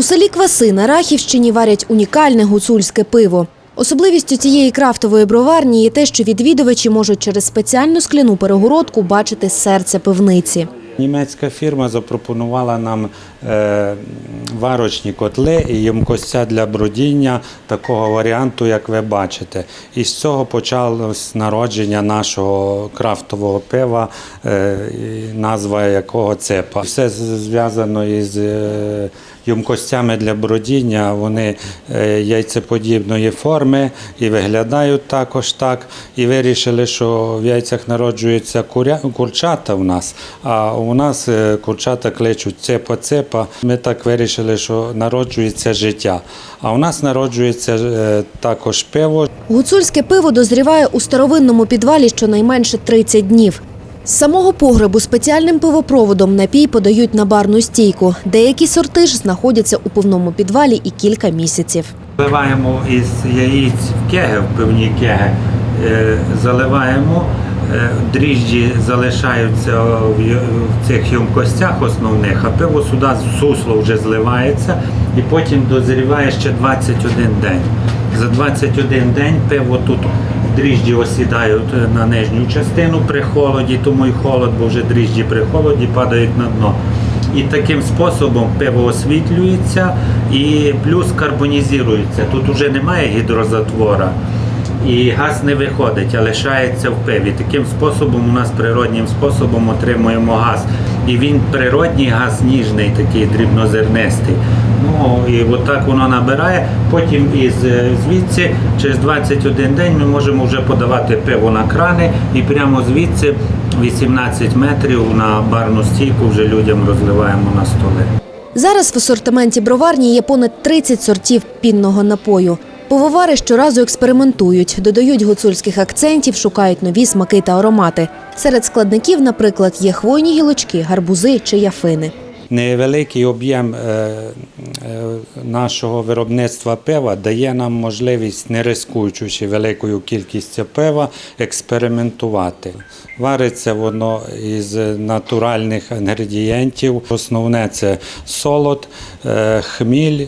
У селі Кваси на Рахівщині варять унікальне гуцульське пиво. Особливістю цієї крафтової броварні є те, що відвідувачі можуть через спеціальну скляну перегородку бачити серце пивниці. Німецька фірма запропонувала нам е, варочні котли і ємкостя для бродіння такого варіанту, як ви бачите. І з цього почалось народження нашого крафтового пива, е, назва якого цепа. Все зв'язано із е, ємкостями для бродіння. Вони е, яйцеподібної форми і виглядають також так. І вирішили, що в яйцях народжуються куря... курчата в нас, а у нас е, курчата кличуть цепа-цепа. Ми так вирішили, що народжується життя. А у нас народжується е, також пиво. Гуцульське пиво дозріває у старовинному підвалі щонайменше 30 днів. З самого погребу спеціальним пивопроводом напій подають на барну стійку. Деякі сорти ж знаходяться у пивному підвалі і кілька місяців. Вливаємо із яїць в кеги, в пивні кеги, е, заливаємо. е, Дріжджі залишаються в цих ємкостях основних, а пиво сюди сусло вже зливається і потім дозріває ще 21 день. За 21 день пиво тут дріжджі осідають е, на нижню частину при холоді, тому і холод, бо вже дріжджі при холоді падають на дно. І таким способом пиво освітлюється і плюс карбонізується. Тут вже немає гідрозатвора. І газ не виходить, а лишається в пиві. Таким способом у нас природнім способом отримуємо газ. І він природній газ ніжний, такий дрібнозернистий. І отак воно набирає. Потім із е, звідси, через 21 день, ми можемо вже подавати пиво на крани і прямо звідси 18 метрів на барну стійку вже людям розливаємо на столи. Зараз в асортименті броварні є понад 30 сортів пінного напою. Пивовари щоразу експериментують, додають гуцульських акцентів, шукають нові смаки та аромати. Серед складників, наприклад, є хвойні гілочки, гарбузи чи яфини. Невеликий об'єм е, е, нашого виробництва пива дає нам можливість, не рискуючи великою кількістю пива, експериментувати. Вариться воно із натуральних інгредієнтів. Основне це солод, е, хміль,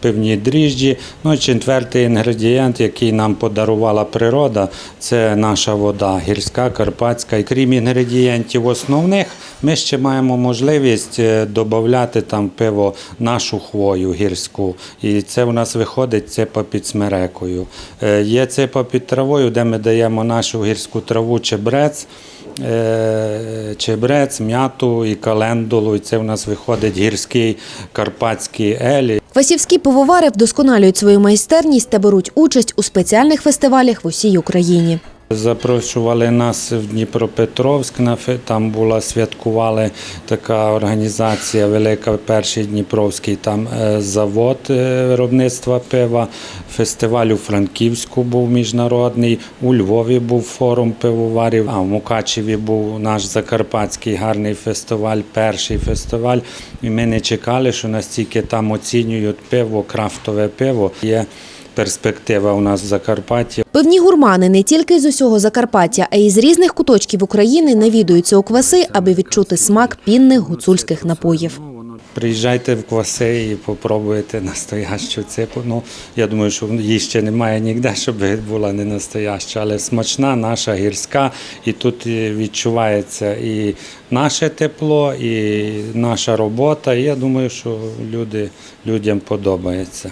пивні дріжджі. Ну і четвертий інгредієнт, який нам подарувала природа, це наша вода, гірська, карпатська. І крім інгредієнтів основних, ми ще маємо можливість додати там пиво нашу хвою гірську. І це у нас виходить цепа під смерекою. Е, Є цепа під травою, де ми даємо нашу гірську траву чебрець. е, Чебрець, м'яту і календулу, і це у нас виходить гірський карпатський елі. Квасівські пивовари вдосконалюють свою майстерність та беруть участь у спеціальних фестивалях в усій Україні. Запрошували нас в Дніпропетровськ, там була святкували така організація велика, перший Дніпровський там е, завод е, виробництва пива. Фестиваль у Франківську був міжнародний, у Львові був форум пивоварів, а в Мукачеві був наш закарпатський гарний фестиваль, перший фестиваль. І ми не чекали, що настільки там оцінюють пиво, крафтове пиво. Є перспектива у нас в Закарпатті. Пивні гурмани не тільки з усього Закарпаття, а й з різних куточків України навідуються у кваси, аби відчути смак пінних гуцульських напоїв. Приїжджайте в кваси і попробуйте настоящу ципу. Ну, я думаю, що її ще немає ніде, щоб була не настояща, але смачна, наша гірська. І тут відчувається і наше тепло, і наша робота. І я думаю, що люди, людям подобається.